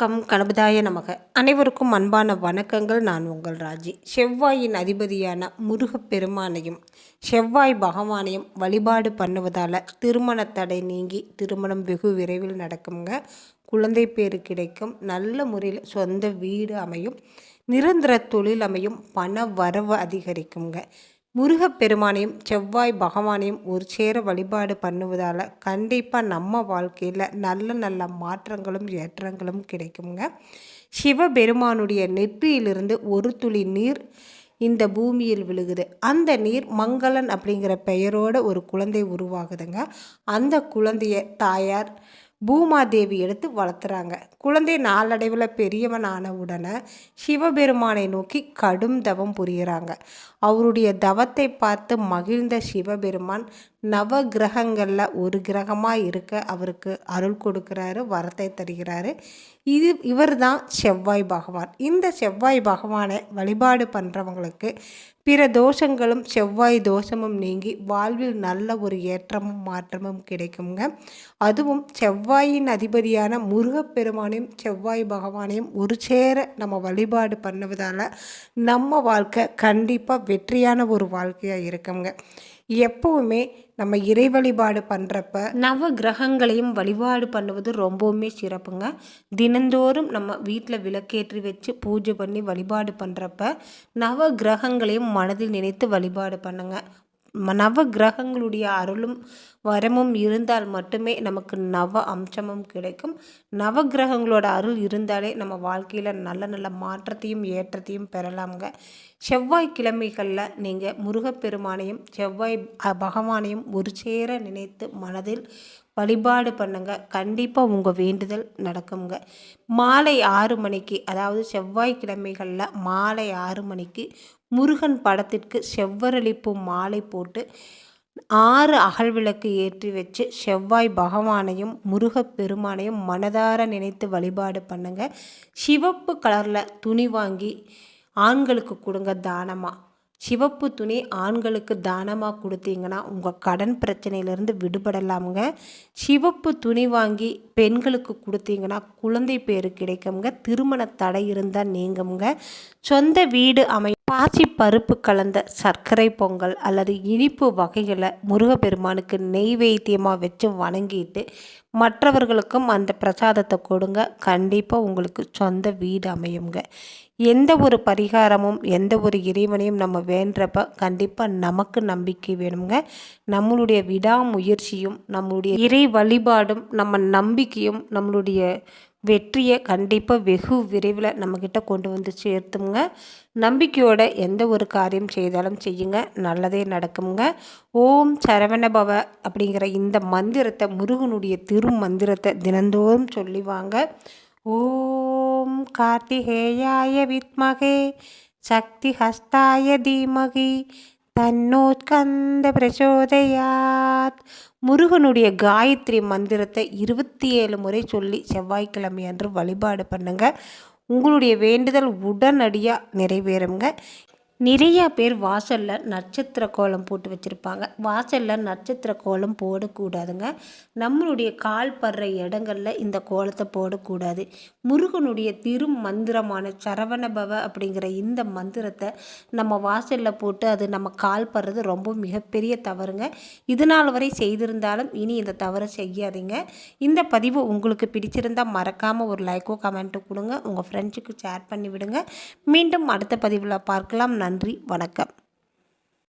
Come கணபதாய நமக. அனைவருக்கும் அன்பான வணக்கங்கள். நான் உங்கள் ராஜி. செவ்வாயின் அதிபதியான முருகப்பெருமானையும் செவ்வாய் பகவானையும் வழிபாடு பண்ணுவதால் திருமண தடை நீங்கி திருமணம் வெகு விரைவில் நடக்குங்க குழந்தை பேர் கிடைக்கும். நல்ல முறையில் சொந்த வீடு அமையும். நிரந்தர தொழில் அமையும். பண வரவு அதிகரிக்குங்க முருகப்பெருமானையும் செவ்வாய் பகவானையும் ஒரு சேர வழிபாடு பண்ணுவதால் கண்டிப்பாக நம்ம வாழ்க்கையில் நல்ல நல்ல மாற்றங்களும் ஏற்றங்களும் கிடைக்குங்க சிவபெருமானுடைய நெற்றியிலிருந்து ஒரு துளி நீர் இந்த பூமியில் விழுகுது. அந்த நீர் மங்களன் அப்படிங்கிற பெயரோட ஒரு குழந்தை உருவாகுதுங்க. அந்த குழந்தைய தாயார் பூமாதேவி எடுத்து வளர்த்துறாங்க. குழந்தை நாளடைவில் பெரியவன் ஆன உடனே சிவபெருமானை நோக்கி கடும் தவம் புரிகிறாங்க அவருடைய தவத்தை பார்த்து மகிழ்ந்த சிவபெருமான் நவ கிரகங்களில் ஒரு கிரகமாக இருக்க அவருக்கு அருள் கொடுக்குறாரு வரத்தை தருகிறாரு. இது இவர் தான் செவ்வாய் பகவான். இந்த செவ்வாய் பகவானை வழிபாடு பண்ணுறவங்களுக்கு பிற தோஷங்களும் செவ்வாய் தோஷமும் நீங்கி வாழ்வில் நல்ல ஒரு ஏற்றமும் மாற்றமும் கிடைக்குங்க அதுவும் செவ்வாயின் அதிபதியான முருகப்பெருமானையும் செவ்வாய் பகவானையும் ஒரு சேர நம்ம வழிபாடு பண்ணுவதால் நம்ம வாழ்க்கை கண்டிப்பாக வெற்றியான ஒரு வாழ்க்கையாக இருக்குங்க. எப்போவுமே நம்ம இறை வழிபாடு பண்ணுறப்ப நவ கிரகங்களையும் வழிபாடு பண்ணுவது ரொம்பவுமே சிறப்புங்க. தினந்தோறும் நம்ம வீட்டில் விளக்கேற்றி வச்சு பூஜை பண்ணி வழிபாடு பண்ணுறப்ப நவ கிரகங்களையும் மனதில் நினைத்து வழிபாடு பண்ணுங்கள் நவ கிரகங்களுடைய அருளும் வரமும் இருந்தால் மட்டுமே நமக்கு நவ அம்சமும் கிடைக்கும். நவ கிரகங்களோட அருள் இருந்தாலே நம்ம வாழ்க்கையில் நல்ல நல்ல மாற்றத்தையும் ஏற்றத்தையும் பெறலாம்ங்க. செவ்வாய் கிழமைகளில் நீங்கள் முருகப்பெருமானையும் செவ்வாய் பகவானையும் ஒரு சேர நினைத்து மனதில் வழிபாடு பண்ணுங்க. கண்டிப்பாக உங்கள் வேண்டுதல் நடக்குங்க மாலை ஆறு மணிக்கு அதாவது செவ்வாய்க்கிழமைகளில் மாலை ஆறு மணிக்கு முருகன் படத்திற்கு செவ்வரளிப்பு மாலை போட்டு ஆறு அகல் விளக்கு ஏற்றி வச்சு செவ்வாய் பகவானையும் முருகப்பெருமானையும் மனதார நினைத்து வழிபாடு பண்ணுங்க. சிவப்பு கலரில் துணி வாங்கி ஆண்களுக்கு கொடுங்க தானமாக சிவப்பு துணி ஆண்களுக்கு தானமாக கொடுத்தீங்கன்னா உங்கள் கடன் பிரச்சனையிலேருந்து விடுபடலாமுங்க. சிவப்பு துணி வாங்கி பெண்களுக்கு கொடுத்தீங்கன்னா குழந்தை பேர் கிடைக்குங்க திருமண தடை இருந்தால் நீங்குங்க சொந்த வீடு அமை பாசி பருப்பு கலந்த சர்க்கரை பொங்கல் அல்லது இனிப்பு வகைகளை முருகப்பெருமானுக்கு நெய்வேத்தியமாக வச்சு வணங்கிட்டு மற்றவர்களுக்கும் அந்த பிரசாதத்தை கொடுங்க. கண்டிப்பாக உங்களுக்கு சொந்த வீடு அமையுங்க. எந்த ஒரு பரிகாரமும் எந்த ஒரு இறைவனையும் நம்ம வேண்டப்ப கண்டிப்பாக நமக்கு நம்பிக்கை வேணுங்க. நம்மளுடைய விடாமுயற்சியும் நம்மளுடைய இறை வழிபாடும் நம்ம நம்பிக்கையும் நம்மளுடைய வெற்றியை கண்டிப்பாக வெகு விரைவில் நம்மக்கிட்ட கொண்டு வந்து சேர்த்துங்க. நம்பிக்கையோட எந்த ஒரு காரியம் செய்தாலும் செய்யுங்க. நல்லதே நடக்குங்க ஓம் சரவணபவ அப்படிங்கிற இந்த மந்திரத்தை முருகனுடைய திரு மந்திரத்தை தினந்தோறும் சொல்லி வாங்க. ஓம் கார்த்திகேயாய வித்மகே சக்தி ஹஸ்தாய தீமகி தன்னோத்கந்த பிரச்சோதயாத் முருகனுடைய காயத்ரி மந்திரத்தை இருபத்தி ஏழு முறை சொல்லி செவ்வாய்க்கிழமை அன்று வழிபாடு பண்ணுங்கள் உங்களுடைய வேண்டுதல் உடனடியாக நிறைவேறுங்க நிறையா பேர் வாசலில் நட்சத்திர கோலம் போட்டு வச்சுருப்பாங்க. வாசலில் நட்சத்திர கோலம் போடக்கூடாதுங்க. நம்மளுடைய கால் படுற இடங்களில் இந்த கோலத்தை போடக்கூடாது. முருகனுடைய திரு மந்திரமான சரவணபவ அப்படிங்கிற இந்த மந்திரத்தை நம்ம வாசலில் போட்டு அது நம்ம கால் படுறது ரொம்ப மிகப்பெரிய தவறுங்க. இது நாள் வரை செய்திருந்தாலும் இனி இந்த தவறை செய்யாதீங்க. இந்த பதிவு உங்களுக்கு பிடிச்சிருந்தால் மறக்காமல் ஒரு லைக்கோ கமெண்ட்டோ கொடுங்க. உங்கள் ஃப்ரெண்ட்ஸுக்கு ஷேர் பண்ணி விடுங்க மீண்டும் அடுத்த பதிவில் பார்க்கலாம். நன்றி வணக்கம்.